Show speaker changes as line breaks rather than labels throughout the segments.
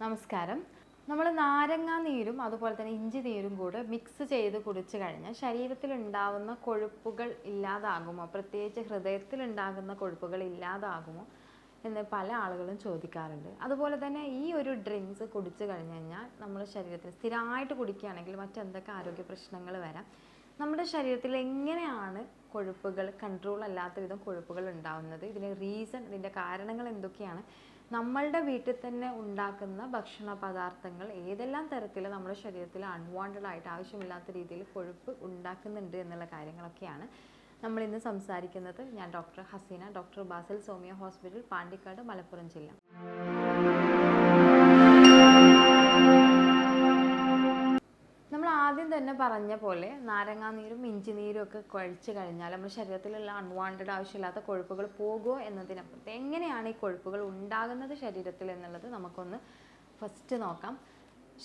നമസ്കാരം. നമ്മൾ നാരങ്ങ നീരും അതുപോലെ തന്നെ ഇഞ്ചി നീരും കൂടെ മിക്സ് ചെയ്ത് കുടിച്ചു കഴിഞ്ഞാൽ ശരീരത്തിൽ ഉണ്ടാകുന്ന കൊഴുപ്പുകൾ ഇല്ലാതാകുമോ? പ്രത്യേകിച്ച് ഹൃദയത്തിൽ ഉണ്ടാകുന്ന കൊഴുപ്പുകൾ ഇല്ലാതാകുമോ? എന്ന് പല ആളുകളും ചോദിക്കാറുണ്ട്. അതുപോലെ തന്നെ ഈ ഒരു ഡ്രിങ്ക്സ് കുടിച്ചു കഴിഞ്ഞ് കഴിഞ്ഞാൽ നമ്മുടെ ശരീരത്തിൽ സ്ഥിരമായിട്ട് കുടിക്കുകയാണെങ്കിൽ മറ്റെന്തൊക്കെ ആരോഗ്യ പ്രശ്നങ്ങൾ വരാം? നമ്മുടെ ശരീരത്തിൽ എങ്ങനെയാണ് കൊഴുപ്പുകൾ കൺട്രോൾ അല്ലാത്ത വിധം കൊഴുപ്പുകൾ ഉണ്ടാവുന്നത്? ഇതിന്റെ റീസൺ ഇതിന്റെ കാരണങ്ങൾ എന്തൊക്കെയാണ്? നമ്മളുടെ വീട്ടിൽ തന്നെ ഉണ്ടാക്കുന്ന ഭക്ഷണ പദാർത്ഥങ്ങൾ ഏതെല്ലാം തരത്തിൽ നമ്മുടെ ശരീരത്തിൽ അൺവാണ്ടഡ് ആയിട്ട് ആവശ്യമില്ലാത്ത രീതിയിൽ കൊഴുപ്പ് ഉണ്ടാക്കുന്നുണ്ട് എന്നുള്ള കാര്യങ്ങളൊക്കെയാണ് നമ്മൾ ഇന്ന് സംസാരിക്കുന്നത്. ഞാൻ doctor Haseena doctor Basil Somiya hospital Pandikkad Malappuram ജില്ല. പറഞ്ഞ പോലെ നാരങ്ങാനീരും ഇഞ്ചി നീരും ഒക്കെ കഴിച്ചു കഴിഞ്ഞാൽ നമ്മുടെ ശരീരത്തിലുള്ള അൺവാണ്ടഡ് ആവശ്യമില്ലാത്ത കൊഴുപ്പുകൾ പോകുമോ എന്നതിനപ്പുറത്ത് എങ്ങനെയാണ് ഈ കൊഴുപ്പുകൾ ഉണ്ടാകുന്നത് ശരീരത്തിൽ എന്നുള്ളത് നമുക്കൊന്ന് ഫസ്റ്റ് നോക്കാം.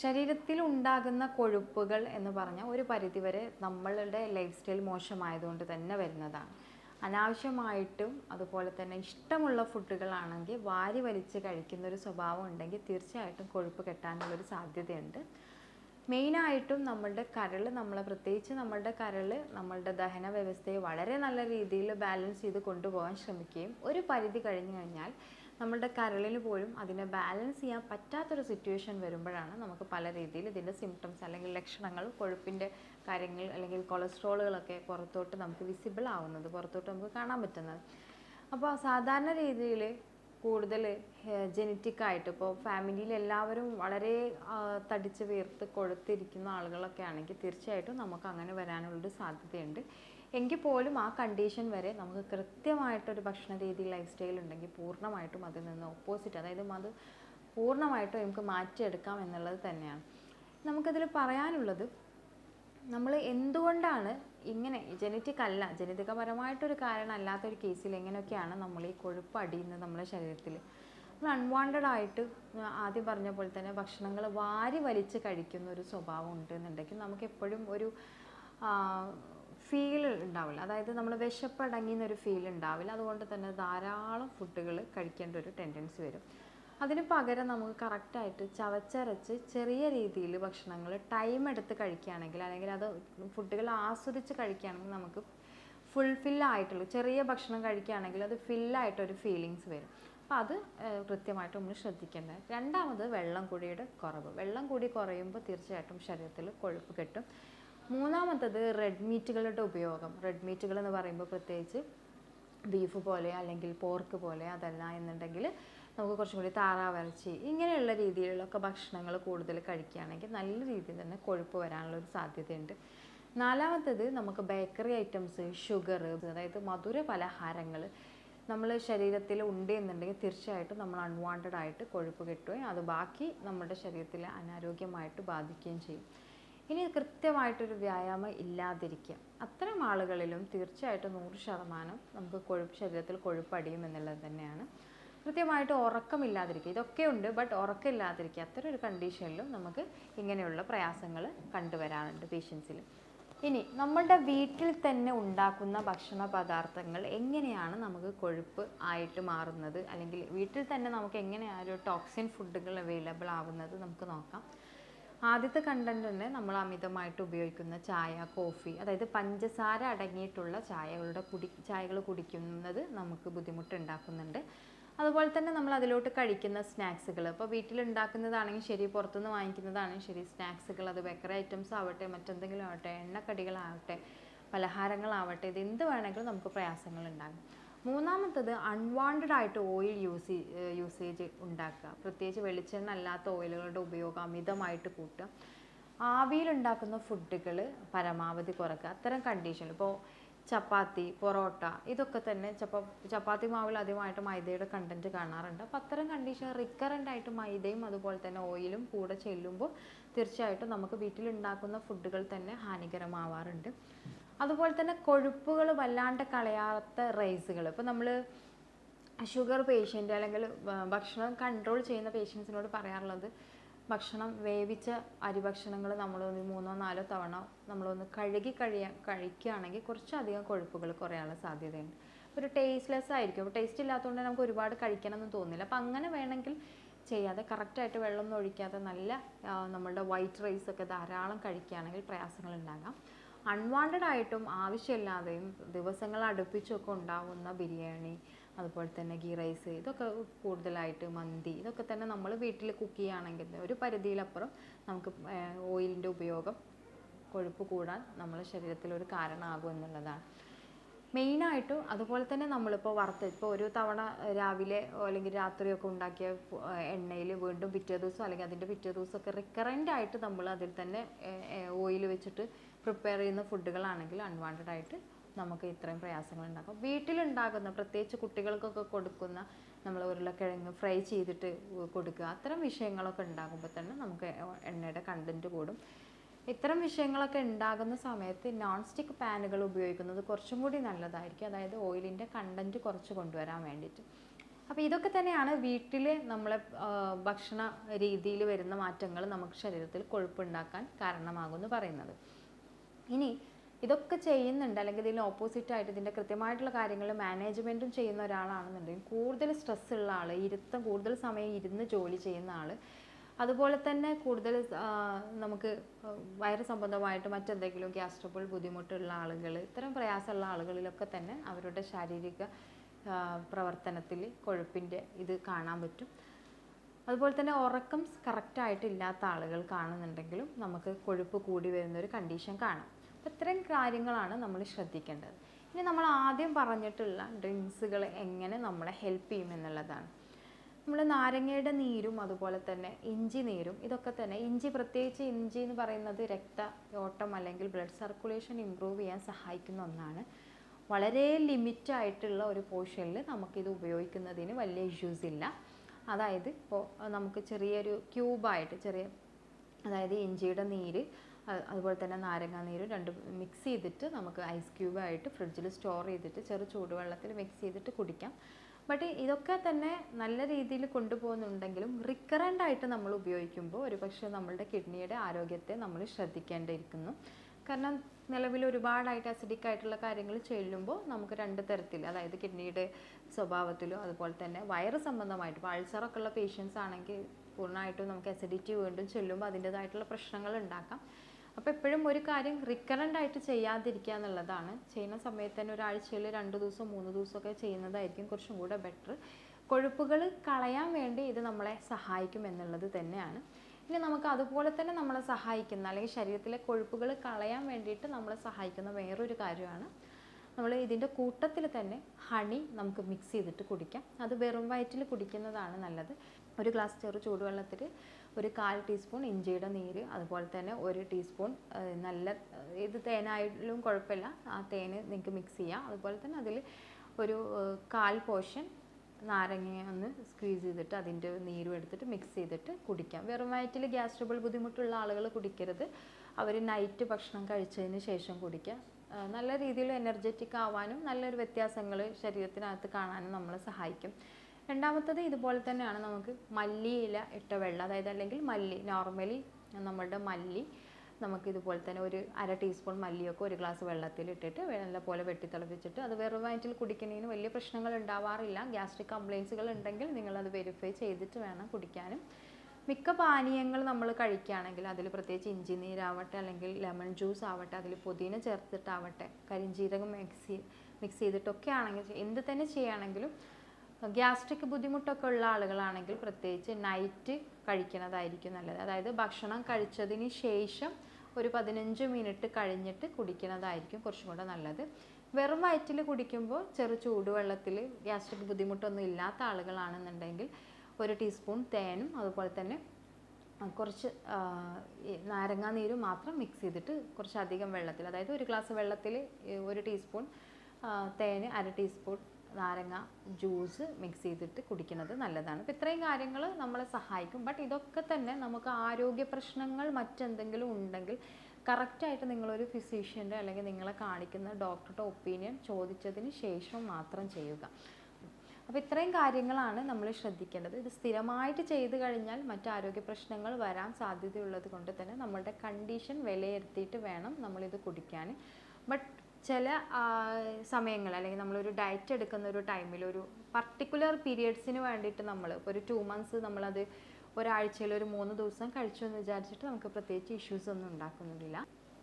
ശരീരത്തിൽ ഉണ്ടാകുന്ന കൊഴുപ്പുകൾ എന്ന് പറഞ്ഞാൽ ഒരു പരിധിവരെ നമ്മളുടെ ലൈഫ് സ്റ്റൈൽ മോശമായതുകൊണ്ട് തന്നെ വരുന്നതാണ്. അനാവശ്യമായിട്ടും അതുപോലെ തന്നെ ഇഷ്ടമുള്ള ഫുഡുകളാണെങ്കിൽ വാരി വലിച്ച് കഴിക്കുന്ന ഒരു സ്വഭാവം ഉണ്ടെങ്കിൽ തീർച്ചയായിട്ടും കൊഴുപ്പ് കെട്ടാനുള്ളൊരു സാധ്യതയുണ്ട്. മെയിനായിട്ടും നമ്മളുടെ കരൾ നമ്മളെ പ്രത്യേകിച്ച് നമ്മളുടെ കരൾ നമ്മളുടെ ദഹന വ്യവസ്ഥയെ വളരെ നല്ല രീതിയിൽ ബാലൻസ് ചെയ്ത് കൊണ്ടുപോകാൻ ശ്രമിക്കുകയും ഒരു പരിധി കഴിഞ്ഞു കഴിഞ്ഞാൽ നമ്മളുടെ കരളിന് പോലും അതിനെ ബാലൻസ് ചെയ്യാൻ പറ്റാത്തൊരു സിറ്റുവേഷൻ വരുമ്പോഴാണ് നമുക്ക് പല രീതിയിൽ ഇതിന്റെ സിംറ്റംസ് അല്ലെങ്കിൽ ലക്ഷണങ്ങൾ കൊഴുപ്പിന്റെ കാര്യങ്ങൾ അല്ലെങ്കിൽ കൊളസ്ട്രോളുകളൊക്കെ പുറത്തോട്ട് നമുക്ക് വിസിബിൾ ആവുന്നത് പുറത്തോട്ട് നമുക്ക് കാണാൻ പറ്റുന്നത്. അപ്പോൾ സാധാരണ രീതിയിൽ കൂടുതൽ ജനറ്റിക് ആയിട്ട്. ഇപ്പോൾ ഫാമിലിയിൽ എല്ലാവരും വളരെ തടിച്ച് വീർത്ത് കൊഴുത്തിരിക്കുന്ന ആളുകളൊക്കെ ആണെങ്കിൽ തീർച്ചയായിട്ടും നമുക്ക് അങ്ങനെ വരാനുള്ളൊരു സാധ്യതയുണ്ട്. എങ്കിൽ പോലും ആ കണ്ടീഷൻ വരെ നമുക്ക് കൃത്യമായിട്ടൊരു ഭക്ഷണ രീതി ലൈഫ് സ്റ്റൈൽ ഉണ്ടെങ്കിൽ പൂർണമായിട്ടും അതിൽ നിന്ന് ഓപ്പോസിറ്റ് അതായത് അത് പൂർണമായിട്ടും നമുക്ക് മാറ്റിയെടുക്കാം എന്നുള്ളത് തന്നെയാണ്. നമുക്കതിൽ പറയാനുള്ളത് നമ്മൾ എന്തുകൊണ്ടാണ് ഇങ്ങനെ ജനറ്റിക് അല്ല ജനിതകപരമായിട്ടൊരു കാരണം അല്ലാത്തൊരു കേസിൽ എങ്ങനെയൊക്കെയാണ് നമ്മൾ ഈ കൊഴുപ്പ് അടിയുന്നത് നമ്മുടെ ശരീരത്തിൽ നമ്മൾ അൺവാണ്ടഡ് ആയിട്ട് ആദ്യം പറഞ്ഞ പോലെ തന്നെ ഭക്ഷണങ്ങൾ വാരി വലിച്ച് കഴിക്കുന്ന ഒരു സ്വഭാവം ഉണ്ട് എന്നുണ്ടെങ്കിൽ നമുക്ക് എപ്പോഴും ഒരു ഫീൽ ഉണ്ടാവില്ല. അതായത് നമ്മൾ വിശപ്പടങ്ങിയെന്നൊരു ഫീൽ ഉണ്ടാവില്ല. അതുകൊണ്ട് തന്നെ ധാരാളം ഫുഡുകൾ കഴിക്കേണ്ട ഒരു ടെൻഡൻസി വരും. അതിന് പകരം നമുക്ക് കറക്റ്റായിട്ട് ചവച്ചരച്ച് ചെറിയ രീതിയിൽ ഭക്ഷണങ്ങൾ ടൈം എടുത്ത് കഴിക്കുകയാണെങ്കിൽ അല്ലെങ്കിൽ അത് ഫുഡുകൾ ആസ്വദിച്ച് കഴിക്കുകയാണെങ്കിൽ നമുക്ക് ഫുൾഫിൽ ആയിട്ടുള്ള ചെറിയ ഭക്ഷണം കഴിക്കുകയാണെങ്കിൽ അത് ഫില്ലായിട്ടൊരു ഫീലിങ്സ് വരും. അപ്പോൾ അത് കൃത്യമായിട്ട് നമ്മൾ ശ്രദ്ധിക്കേണ്ടത് രണ്ടാമത് വെള്ളം കുടിയുടെ കുറവ്. വെള്ളം കൂടി കുറയുമ്പോൾ തീർച്ചയായിട്ടും ശരീരത്തിൽ കൊഴുപ്പ് കെട്ടും. മൂന്നാമത്തത് റെഡ് മീറ്റുകളുടെ ഉപയോഗം. റെഡ് മീറ്റുകൾ എന്ന് പറയുമ്പോൾ പ്രത്യേകിച്ച് ബീഫ് പോലെ അല്ലെങ്കിൽ പോർക്ക് പോലെ അതല്ല എന്നുണ്ടെങ്കിൽ നമുക്ക് കുറച്ചും കൂടി താറാവിറച്ചി ഇങ്ങനെയുള്ള രീതിയിലൊക്കെ ഭക്ഷണങ്ങൾ കൂടുതൽ കഴിക്കുകയാണെങ്കിൽ നല്ല രീതിയിൽ തന്നെ കൊഴുപ്പ് വരാനുള്ള ഒരു സാധ്യതയുണ്ട്. നാലാമത്തത് നമുക്ക് ബേക്കറി ഐറ്റംസ് ഷുഗർ അതായത് മധുര പലഹാരങ്ങൾ നമ്മൾ ശരീരത്തിൽ ഉണ്ട് എന്നുണ്ടെങ്കിൽ തീർച്ചയായിട്ടും നമ്മൾ അൺവാണ്ടഡ് ആയിട്ട് കൊഴുപ്പ് കിട്ടുകയും അത് ബാക്കി നമ്മുടെ ശരീരത്തിൽ അനാരോഗ്യമായിട്ട് ബാധിക്കുകയും ചെയ്യും. ഇനി കൃത്യമായിട്ടൊരു വ്യായാമം ഇല്ലാതിരിക്കുക. അത്തരം ആളുകളിലും തീർച്ചയായിട്ടും നൂറ് ശതമാനം നമുക്ക് കൊഴുപ്പ് ശരീരത്തിൽ കൊഴുപ്പ് അടിയും എന്നുള്ളത് തന്നെയാണ്. കൃത്യമായിട്ട് ഉറക്കമില്ലാതിരിക്കുക. ഇതൊക്കെ ഉണ്ട് ബട്ട് ഉറക്കമില്ലാതിരിക്കുക. അത്തരം ഒരു കണ്ടീഷനിലും നമുക്ക് ഇങ്ങനെയുള്ള പ്രയാസങ്ങൾ കണ്ടുവരാറുണ്ട് പേഷ്യൻസിൽ ഇനി നമ്മളുടെ വീട്ടിൽ തന്നെ ഉണ്ടാക്കുന്ന ഭക്ഷണ പദാർത്ഥങ്ങൾ എങ്ങനെയാണ് നമുക്ക് കൊഴുപ്പ് ആയിട്ട് മാറുന്നത്? അല്ലെങ്കിൽ വീട്ടിൽ തന്നെ നമുക്ക് എങ്ങനെയാണ് ടോക്സിൻ ഫുഡുകൾ അവൈലബിൾ ആവുന്നത് നമുക്ക് നോക്കാം. ആദ്യത്തെ കണ്ടന്റ് തന്നെ നമ്മൾ അമിതമായിട്ട് ഉപയോഗിക്കുന്ന ചായ കോഫി അതായത് പഞ്ചസാര അടങ്ങിയിട്ടുള്ള ചായകളുടെ കുടി ചായകൾ കുടിക്കുന്നത് നമുക്ക് ബുദ്ധിമുട്ടുണ്ടാക്കുന്നുണ്ട് അതുപോലെ തന്നെ നമ്മൾ അതിലോട്ട് കഴിക്കുന്ന സ്നാക്സുകൾ. ഇപ്പോൾ വീട്ടിലുണ്ടാക്കുന്നതാണെങ്കിൽ ശരി പുറത്തുനിന്ന് വാങ്ങിക്കുന്നതാണെങ്കിൽ ശരി സ്നാക്സുകൾ അത് ബേക്കറി ഐറ്റംസ് ആവട്ടെ മറ്റെന്തെങ്കിലും ആവട്ടെ എണ്ണക്കടികളാവട്ടെ പലഹാരങ്ങളാവട്ടെ ഇത് എന്ത് വേണമെങ്കിലും നമുക്ക് പ്രയാസങ്ങൾ ഉണ്ടാകും. മൂന്നാമത്തത് അൺവാണ്ടഡ് ആയിട്ട് ഓയിൽ യൂസ് യൂസേജ് ഉണ്ടാക്കുക. പ്രത്യേകിച്ച് വെളിച്ചെണ്ണ അല്ലാത്ത ഓയിലുകളുടെ ഉപയോഗം അമിതമായിട്ട് കൂട്ടുക. ആവിയിലുണ്ടാക്കുന്ന ഫുഡുകൾ പരമാവധി കുറക്കുക. അത്തരം കണ്ടീഷൻ ഇപ്പോൾ ചപ്പാത്തി പൊറോട്ട ഇതൊക്കെ തന്നെ ചപ്പ ചപ്പാത്തി മാവിൽ അധികമായിട്ട് മൈദയുടെ കണ്ടന്റ് കാണാറുണ്ട്. അപ്പോൾ അത്തരം കണ്ടീഷൻ റിക്കറന്റ് ആയിട്ട് മൈദയും അതുപോലെ തന്നെ ഓയിലും കൂടെ ചെല്ലുമ്പോൾ തീർച്ചയായിട്ടും നമുക്ക് വീട്ടിലുണ്ടാക്കുന്ന ഫുഡുകൾ തന്നെ ഹാനികരമാവാറുണ്ട്. അതുപോലെ തന്നെ കൊഴുപ്പുകൾ വല്ലാണ്ട് കളയാത്ത റൈസുകൾ ഇപ്പോൾ നമ്മൾ ഷുഗർ പേഷ്യന്റ് അല്ലെങ്കിൽ ഭക്ഷണം കൺട്രോൾ ചെയ്യുന്ന പേഷ്യൻസിനോട് പറയാറുള്ളത് ഭക്ഷണം വേവിച്ച അരിഭക്ഷണങ്ങൾ നമ്മളൊന്ന് മൂന്നോ നാലോ തവണ നമ്മളൊന്ന് കഴുകി കഴിയ കഴിക്കുകയാണെങ്കിൽ കുറച്ചധികം കൊഴുപ്പുകൾ കുറയാനുള്ള സാധ്യതയുണ്ട്. ഒരു ടേസ്റ്റ്ലെസ് ആയിരിക്കും. അപ്പോൾ ടേസ്റ്റ് ഇല്ലാത്തതുകൊണ്ട് നമുക്ക് ഒരുപാട് കഴിക്കണമെന്ന് തോന്നില്ല അപ്പം അങ്ങനെ വേണമെങ്കിൽ ചെയ്യാതെ കറക്റ്റായിട്ട് വെള്ളമൊന്നും ഒഴിക്കാതെ നല്ല നമ്മളുടെ വൈറ്റ് റൈസ് ഒക്കെ ധാരാളം കഴിക്കുകയാണെങ്കിൽ പ്രയാസങ്ങൾ ഉണ്ടാകാം. അൺവാണ്ടഡ് ആയിട്ടും ആവശ്യമില്ലാതെയും ദിവസങ്ങൾ അടുപ്പിച്ചൊക്കെ ഉണ്ടാവുന്ന ബിരിയാണി അതുപോലെ തന്നെ ഗീ റൈസ് ഇതൊക്കെ കൂടുതലായിട്ട് മന്തി ഇതൊക്കെ തന്നെ നമ്മൾ വീട്ടിൽ കുക്ക് ചെയ്യുകയാണെങ്കിൽ ഒരു പരിധിയിലപ്പുറം നമുക്ക് ഓയിലിന്റെ ഉപയോഗം കൊഴുപ്പ് കൂടാൻ നമ്മുടെ ശരീരത്തിൽ ഒരു കാരണമാകും എന്നുള്ളതാണ്. മെയിനായിട്ട് അതുപോലെ തന്നെ നമ്മളിപ്പോൾ വറുത്ത് ഇപ്പോൾ ഒരു തവണ രാവിലെ അല്ലെങ്കിൽ രാത്രിയൊക്കെ ഉണ്ടാക്കിയ എണ്ണയിൽ വീണ്ടും പിറ്റേ ദിവസം അല്ലെങ്കിൽ അതിന്റെ പിറ്റേ ദിവസമൊക്കെ റിക്കറന്റ് ആയിട്ട് നമ്മൾ അതിൽ തന്നെ ഓയിൽ വെച്ചിട്ട് പ്രിപ്പയർ ചെയ്യുന്ന ഫുഡുകളാണെങ്കിൽ അൺവാണ്ടഡ് ആയിട്ട് നമുക്ക് ഇത്രയും പ്രയാസങ്ങൾ ഉണ്ടാക്കും. വീട്ടിലുണ്ടാകുന്ന പ്രത്യേകിച്ച് കുട്ടികൾക്കൊക്കെ കൊടുക്കുന്ന നമ്മൾ ഉരുളക്കിഴങ്ങ് ഫ്രൈ ചെയ്തിട്ട് കൊടുക്കുക. അത്തരം വിഷയങ്ങളൊക്കെ ഉണ്ടാകുമ്പോൾ തന്നെ നമുക്ക് എണ്ണയുടെ കണ്ടന്റ് കൂടും. ഇത്തരം വിഷയങ്ങളൊക്കെ ഉണ്ടാകുന്ന സമയത്ത് നോൺ സ്റ്റിക്ക് പാനുകൾ ഉപയോഗിക്കുന്നത് കുറച്ചും കൂടി നല്ലതായിരിക്കും. അതായത് ഓയിലിന്റെ കണ്ടന്റ് കുറച്ച് കൊണ്ടുവരാൻ വേണ്ടിയിട്ട്. അപ്പോൾ ഇതൊക്കെ തന്നെയാണ് വീട്ടിൽ നമ്മളെ ഭക്ഷണ രീതിയിൽ വരുന്ന മാറ്റങ്ങൾ നമുക്ക് ശരീരത്തിൽ കൊഴുപ്പുണ്ടാക്കാൻ കാരണമാകുമെന്ന് പറയുന്നത്. ഇനി ഇതൊക്കെ ചെയ്യുന്നുണ്ട്. അല്ലെങ്കിൽ ഇതിന് ഓപ്പോസിറ്റ് ആയിട്ട് ഇതിന്റെ കൃത്യമായിട്ടുള്ള കാര്യങ്ങൾ മാനേജ്മെന്റും ചെയ്യുന്ന ഒരാളാണെന്നുണ്ടെങ്കിൽ കൂടുതൽ സ്ട്രെസ് ഉള്ള ആൾ ഇരുത്തം കൂടുതൽ സമയം ഇരുന്ന് ജോലി ചെയ്യുന്ന ആൾ അതുപോലെ തന്നെ കൂടുതൽ നമുക്ക് വയറ് സംബന്ധമായിട്ട് മറ്റെന്തെങ്കിലും ഗ്യാസ്ട്രബിൾ ബുദ്ധിമുട്ടുള്ള ആളുകൾ ഇത്തരം പ്രയാസമുള്ള ആളുകളിലൊക്കെ തന്നെ അവരുടെ ശാരീരിക പ്രവർത്തനത്തിൽ കൊഴുപ്പിന്റെ ഇത് കാണാൻ പറ്റും. അതുപോലെ തന്നെ ഉറക്കം കറക്റ്റായിട്ടില്ലാത്ത ആളുകൾ കാണുന്നുണ്ടെങ്കിലും നമുക്ക് കൊഴുപ്പ് കൂടി വരുന്ന ഒരു കണ്ടീഷൻ കാണാം. അപ്പോൾ ഇത്രയും കാര്യങ്ങളാണ് നമ്മൾ ശ്രദ്ധിക്കേണ്ടത്. ഇനി നമ്മൾ ആദ്യം പറഞ്ഞിട്ടുള്ള ഡ്രിങ്ക്സുകൾ എങ്ങനെ നമ്മളെ ഹെൽപ്പ് ചെയ്യും എന്നുള്ളതാണ്. നമ്മൾ നാരങ്ങയുടെ നീരും അതുപോലെ തന്നെ ഇഞ്ചി നീരും ഇതൊക്കെ തന്നെ ഇഞ്ചി പ്രത്യേകിച്ച് ഇഞ്ചി എന്ന് പറയുന്നത് രക്ത ഓട്ടം അല്ലെങ്കിൽ ബ്ലഡ് സർക്കുലേഷൻ ഇമ്പ്രൂവ് ചെയ്യാൻ സഹായിക്കുന്ന ഒന്നാണ്. വളരെ ലിമിറ്റ് ആയിട്ടുള്ള ഒരു പോർഷനിൽ നമുക്കിത് ഉപയോഗിക്കുന്നതിന് വലിയ ഇഷ്യൂസ് ഇല്ല. അതായത് ഇപ്പോൾ നമുക്ക് ചെറിയൊരു ക്യൂബായിട്ട് ചെറിയ അതായത് ഇഞ്ചിയുടെ നീര് അതുപോലെ തന്നെ നാരങ്ങാനീര് രണ്ട് മിക്സ് ചെയ്തിട്ട് നമുക്ക് ഐസ് ക്യൂബായിട്ട് ഫ്രിഡ്ജിൽ സ്റ്റോർ ചെയ്തിട്ട് ചെറു ചൂടുവെള്ളത്തിൽ മിക്സ് ചെയ്തിട്ട് കുടിക്കാം. ബട്ട് ഇതൊക്കെ തന്നെ നല്ല രീതിയിൽ കൊണ്ടുപോകുന്നുണ്ടെങ്കിലും റിക്കറന്റ് ആയിട്ട് നമ്മൾ ഉപയോഗിക്കുമ്പോൾ ഒരുപക്ഷെ നമ്മളുടെ കിഡ്നിയുടെ ആരോഗ്യത്തെ നമ്മൾ ശ്രദ്ധിക്കേണ്ടിയിരിക്കുന്നു. കാരണം നിലവിൽ ഒരുപാടായിട്ട് അസിഡിക് ആയിട്ടുള്ള കാര്യങ്ങൾ ചെല്ലുമ്പോൾ നമുക്ക് രണ്ട് തരത്തിൽ അതായത് കിഡ്നിയുടെ സ്വഭാവത്തിലും അതുപോലെ തന്നെ വയറ് സംബന്ധമായിട്ട് ഇപ്പോൾ അൾസറൊക്കെ ഉള്ള പേഷ്യൻസ് ആണെങ്കിൽ പൂർണമായിട്ടും നമുക്ക് അസിഡിറ്റി വീണ്ടും ചെല്ലുമ്പോൾ അതിന്റെതായിട്ടുള്ള പ്രശ്നങ്ങൾ ഉണ്ടാക്കാം. അപ്പോൾ എപ്പോഴും ഒരു കാര്യം റിക്കറന്റ് ആയിട്ട് ചെയ്യാതിരിക്കുക എന്നുള്ളതാണ്. ചെയ്യുന്ന സമയത്ത് തന്നെ ഒരാഴ്ചയിൽ രണ്ട് ദിവസം മൂന്ന് ദിവസമൊക്കെ ചെയ്യുന്നതായിരിക്കും കുറച്ചും കൂടെ ബെറ്റർ കൊഴുപ്പുകൾ കളയാൻ വേണ്ടി ഇത് നമ്മളെ സഹായിക്കും എന്നുള്ളത് തന്നെയാണ്. ഇനി നമുക്ക് അതുപോലെ തന്നെ നമ്മളെ സഹായിക്കുന്ന അല്ലെങ്കിൽ ശരീരത്തിലെ കൊഴുപ്പുകൾ കളയാൻ വേണ്ടിയിട്ട് നമ്മളെ സഹായിക്കുന്ന വേറൊരു കാര്യമാണ്. നമ്മൾ ഇതിന്റെ കൂട്ടത്തിൽ തന്നെ ഹണി നമുക്ക് മിക്സ് ചെയ്തിട്ട് കുടിക്കാം. അത് വെറും വയറ്റിൽ കുടിക്കുന്നതാണ് നല്ലത്. ഒരു ഗ്ലാസ് ചെറു ചൂടുവെള്ളത്തിൽ ഒരു കാൽ ടീസ്പൂൺ ഇഞ്ചിയുടെ നീര് അതുപോലെ തന്നെ ഒരു ടീസ്പൂൺ നല്ല ഏത് തേനായാലും കുഴപ്പമില്ല. ആ തേന് നിങ്ങൾക്ക് മിക്സ് ചെയ്യാം. അതുപോലെ തന്നെ അതിൽ ഒരു കാൽ പോർഷൻ നാരങ്ങ ഒന്ന് സ്ക്വീസ് ചെയ്തിട്ട് അതിന്റെ നീരും എടുത്തിട്ട് മിക്സ് ചെയ്തിട്ട് കുടിക്കാം. വെറും വയറ്റിൽ ഗ്യാസ് ട്രബിൾ ബുദ്ധിമുട്ടുള്ള ആളുകൾ കുടിക്കരുത്. അവർ നൈറ്റ് ഭക്ഷണം കഴിച്ചതിന് ശേഷം കുടിക്കുക നല്ല രീതിയിൽ എനർജറ്റിക് ആവാനും നല്ലൊരു വ്യത്യാസങ്ങൾ ശരീരത്തിനകത്ത് കാണാനും നമ്മളെ സഹായിക്കും. രണ്ടാമത്തത് ഇതുപോലെ തന്നെയാണ് നമുക്ക് മല്ലിയില ഇട്ട വെള്ളം. അതായത് അല്ലെങ്കിൽ മല്ലി നോർമലി നമ്മളുടെ മല്ലി നമുക്ക് ഇതുപോലെ തന്നെ ഒരു അര ടീസ്പൂൺ മല്ലിയൊക്കെ ഒരു ഗ്ലാസ് വെള്ളത്തിൽ ഇട്ടിട്ട് നല്ലപോലെ വെട്ടി തിളപ്പിച്ചിട്ട് അത് വെറും വയറ്റിൽ കുടിക്കുന്നതിന് വലിയ പ്രശ്നങ്ങൾ ഉണ്ടാവാറില്ല. ഗ്യാസ്ട്രിക് കംപ്ലയിൻസുകൾ ഉണ്ടെങ്കിൽ നിങ്ങളത് വെരിഫൈ ചെയ്തിട്ട് വേണം കുടിക്കാനും. മിക്ക പാനീയങ്ങൾ നമ്മൾ കഴിക്കുകയാണെങ്കിൽ അതിൽ പ്രത്യേകിച്ച് ഇഞ്ചി നീരാവട്ടെ അല്ലെങ്കിൽ ലെമൺ ജ്യൂസ് ആവട്ടെ അതിൽ പുതിന ചേർത്തിട്ടാവട്ടെ കരിഞ്ജീരകം മിക്സ് മിക്സ് ചെയ്തിട്ടൊക്കെ ആണെങ്കിൽ എന്ത് തന്നെ ചെയ്യുകയാണെങ്കിലും ഗ്യാസ്ട്രിക് ബുദ്ധിമുട്ടൊക്കെ ഉള്ള ആളുകളാണെങ്കിൽ പ്രത്യേകിച്ച് നൈറ്റ് കഴിക്കുന്നതായിരിക്കും നല്ലത്. അതായത് ഭക്ഷണം കഴിച്ചതിന് ശേഷം ഒരു പതിനഞ്ച് മിനിറ്റ് കഴിഞ്ഞിട്ട് കുടിക്കുന്നതായിരിക്കും കുറച്ചും കൂടെ നല്ലത്. വെറും വയറ്റിൽ കുടിക്കുമ്പോൾ ചെറു ചൂടുവെള്ളത്തിൽ ഗ്യാസ്ട്രിക് ബുദ്ധിമുട്ടൊന്നും ഇല്ലാത്ത ആളുകളാണെന്നുണ്ടെങ്കിൽ ഒരു ടീസ്പൂൺ തേനും അതുപോലെ തന്നെ കുറച്ച് നാരങ്ങാ നീരും മാത്രം മിക്സ് ചെയ്തിട്ട് കുറച്ചധികം വെള്ളത്തിൽ അതായത് ഒരു ഗ്ലാസ് വെള്ളത്തിൽ ഒരു ടീസ്പൂൺ തേന് അര ടീസ്പൂൺ നാരങ്ങ ജ്യൂസ് മിക്സ് ചെയ്തിട്ട് കുടിക്കുന്നത് നല്ലതാണ്. അപ്പോൾ ഇത്രയും കാര്യങ്ങൾ നമ്മളെ സഹായിക്കും. ബട്ട് ഇതൊക്കെ തന്നെ നമുക്ക് ആരോഗ്യ പ്രശ്നങ്ങൾ മറ്റെന്തെങ്കിലും ഉണ്ടെങ്കിൽ കറക്റ്റായിട്ട് നിങ്ങളൊരു ഫിസീഷ്യന്റെ അല്ലെങ്കിൽ നിങ്ങളെ കാണിക്കുന്ന ഡോക്ടറുടെ ഒപ്പീനിയൻ ചോദിച്ചതിന് ശേഷം മാത്രം ചെയ്യുക. അപ്പോൾ ഇത്രയും കാര്യങ്ങളാണ് നമ്മൾ ശ്രദ്ധിക്കേണ്ടത്. ഇത് സ്ഥിരമായിട്ട് ചെയ്തു കഴിഞ്ഞാൽ മറ്റ് ആരോഗ്യ പ്രശ്നങ്ങൾ വരാൻ സാധ്യതയുള്ളത് കൊണ്ട് തന്നെ നമ്മളുടെ കണ്ടീഷൻ വിലയിരുത്തിയിട്ട് വേണം നമ്മളിത് കുടിക്കാൻ. ബട്ട് ചില സമയങ്ങൾ അല്ലെങ്കിൽ നമ്മളൊരു ഡയറ്റ് എടുക്കുന്ന ഒരു ടൈമിൽ ഒരു പർട്ടിക്കുലർ പീരിയഡ്സിന് വേണ്ടിയിട്ട് നമ്മൾ ഇപ്പോൾ ഒരു ടു മന്ത്സ് നമ്മളത് ഒരാഴ്ചയിൽ ഒരു മൂന്ന് ദിവസം കഴിച്ചു എന്ന് വിചാരിച്ചിട്ട് നമുക്ക് പ്രത്യേകിച്ച് ഇഷ്യൂസ് ഒന്നും ഉണ്ടാക്കുന്നില്ല.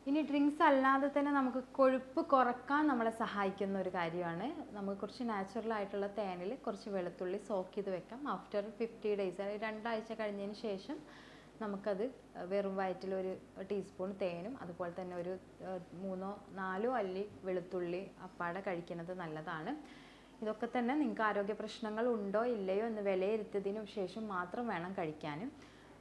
ഇനി ഡ്രിങ്ക്സ് അല്ലാതെ തന്നെ നമുക്ക് കൊഴുപ്പ് കുറയ്ക്കാൻ നമ്മളെ സഹായിക്കുന്ന ഒരു കാര്യമാണ്. നമുക്ക് കുറച്ച് നാച്ചുറൽ ആയിട്ടുള്ള തേനിൽ കുറച്ച് വെളുത്തുള്ളി സോക്ക് ചെയ്ത് വെക്കാം. ആഫ്റ്റർ ഫിഫ്റ്റി ഡേയ്സ് അതായത് രണ്ടാഴ്ച കഴിഞ്ഞതിന് ശേഷം നമുക്കത് വെറും വയറ്റിൽ ഒരു ടീസ്പൂൺ തേനും അതുപോലെ തന്നെ ഒരു മൂന്നോ നാലോ അല്ലി വെളുത്തുള്ളി അപ്പാടെ കഴിക്കുന്നത് നല്ലതാണ്. ഇതൊക്കെ തന്നെ നിങ്ങൾക്ക് ആരോഗ്യ പ്രശ്നങ്ങൾ ഉണ്ടോ ഇല്ലയോ എന്ന് വിലയിരുത്തിയതിനു ശേഷം മാത്രം വേണം കഴിക്കാനും.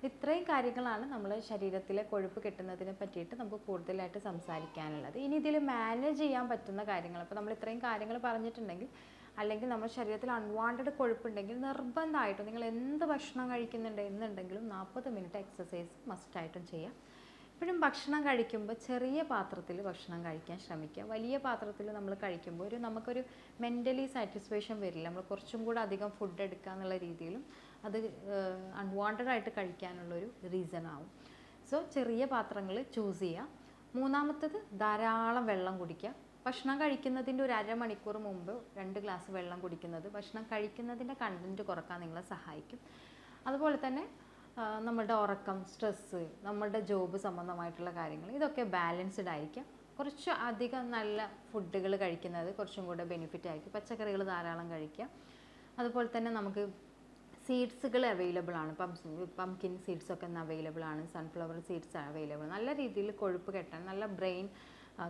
ഇത്രയും കാര്യങ്ങളാണ് നമ്മൾ ശരീരത്തിലെ കൊഴുപ്പ് കിട്ടുന്നതിനെ പറ്റിയിട്ട് നമുക്ക് കൂടുതലായിട്ട് സംസാരിക്കാനുള്ളത്. ഇനി ഇതിൽ മാനേജ് ചെയ്യാൻ പറ്റുന്ന കാര്യങ്ങൾ അപ്പോൾ നമ്മൾ ഇത്രയും കാര്യങ്ങൾ പറഞ്ഞിട്ടുണ്ടെങ്കിൽ അല്ലെങ്കിൽ നമ്മുടെ ശരീരത്തിൽ അൺവാണ്ടഡ് കൊഴുപ്പുണ്ടെങ്കിൽ നിർബന്ധമായിട്ടും നിങ്ങൾ എന്ത് ഭക്ഷണം കഴിക്കുന്നുണ്ട് എന്നുണ്ടെങ്കിലും നാൽപ്പത് മിനിറ്റ് എക്സസൈസ് മസ്റ്റായിട്ടും ചെയ്യാം. എപ്പോഴും ഭക്ഷണം കഴിക്കുമ്പോൾ ചെറിയ പാത്രത്തിൽ ഭക്ഷണം കഴിക്കാൻ ശ്രമിക്കുക. വലിയ പാത്രത്തിൽ നമ്മൾ കഴിക്കുമ്പോൾ ഒരു നമുക്കൊരു മെന്റലി സാറ്റിസ്ഫാക്ഷൻ വരില്ല. നമ്മൾ കുറച്ചും കൂടെ അധികം ഫുഡ് എടുക്കുക എന്നുള്ള രീതിയിലും അത് അൺവാണ്ടഡ് ആയിട്ട് കഴിക്കാനുള്ളൊരു റീസൺ ആവും. സോ ചെറിയ പാത്രങ്ങൾ ചൂസ് ചെയ്യുക. മൂന്നാമത്തത് ധാരാളം വെള്ളം കുടിക്കുക. ഭക്ഷണം കഴിക്കുന്നതിന്റെ ഒരു അരമണിക്കൂർ മുമ്പ് രണ്ട് ഗ്ലാസ് വെള്ളം കുടിക്കുന്നത് ഭക്ഷണം കഴിക്കുന്നതിന്റെ കണ്ടന്റ് കുറയ്ക്കാൻ നിങ്ങളെ സഹായിക്കും. അതുപോലെ തന്നെ നമ്മുടെ ഉറക്കം സ്ട്രെസ്സ് നമ്മുടെ ജോബ് സംബന്ധമായിട്ടുള്ള കാര്യങ്ങൾ ഇതൊക്കെ ബാലൻസ്ഡ് ആയിരിക്കാം. കുറച്ച് അധികം നല്ല ഫുഡുകൾ കഴിക്കുന്നത് കുറച്ചും കൂടെ ബെനിഫിറ്റ് ആയിരിക്കും. പച്ചക്കറികൾ ധാരാളം കഴിക്കുക അതുപോലെ തന്നെ നമുക്ക് സീഡ്സുകൾ അവൈലബിൾ ആണ്. പംകിൻ സീഡ്സ് ഒക്കെ അവൈലബിൾ ആണ്. സൺഫ്ലവർ സീഡ്സ് അവൈലബിൾ നല്ല രീതിയിൽ കൊഴുപ്പ് കെട്ടാൻ നല്ല ബ്രെയിൻ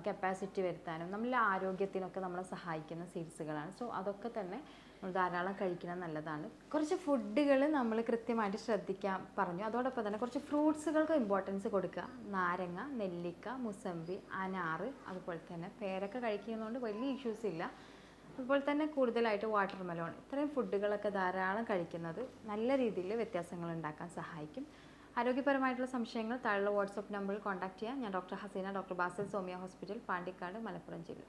കപ്പാസിറ്റി വരുത്താനും നമ്മളെ ആരോഗ്യത്തിനൊക്കെ നമ്മളെ സഹായിക്കുന്ന സീഡ്സുകളാണ് സോ അതൊക്കെ തന്നെ നമ്മൾ ധാരാളം കഴിക്കുന്നത് നല്ലതാണ്. കുറച്ച് ഫുഡുകൾ നമ്മൾ കൃത്യമായിട്ട് ശ്രദ്ധിക്കാൻ പറഞ്ഞു. അതോടൊപ്പം തന്നെ കുറച്ച് ഫ്രൂട്ട്സുകൾക്ക് ഇമ്പോർട്ടൻസ് കൊടുക്കുക. നാരങ്ങ നെല്ലിക്ക മുസമ്പി അനാറ് അതുപോലെ തന്നെ പേരൊക്കെ കഴിക്കുന്നതുകൊണ്ട് വലിയ ഇഷ്യൂസ് ഇല്ല. അതുപോലെ തന്നെ കൂടുതലായിട്ട് വാട്ടർ മെലോൺ ഇത്രയും ഫുഡുകളൊക്കെ ധാരാളം കഴിക്കുന്നത് നല്ല രീതിയിൽ വ്യത്യാസങ്ങൾ ഉണ്ടാക്കാൻ സഹായിക്കും. ആരോഗ്യപരമായിട്ടുള്ള സംശയങ്ങൾ താഴെയുള്ള വാട്സപ്പ് നമ്പറിൽ കോൺടാക്ട് ചെയ്യാം. ഞാൻ doctor Haseena doctor Basil Somiya hospital Pandikkad Malappuram ജില്ല.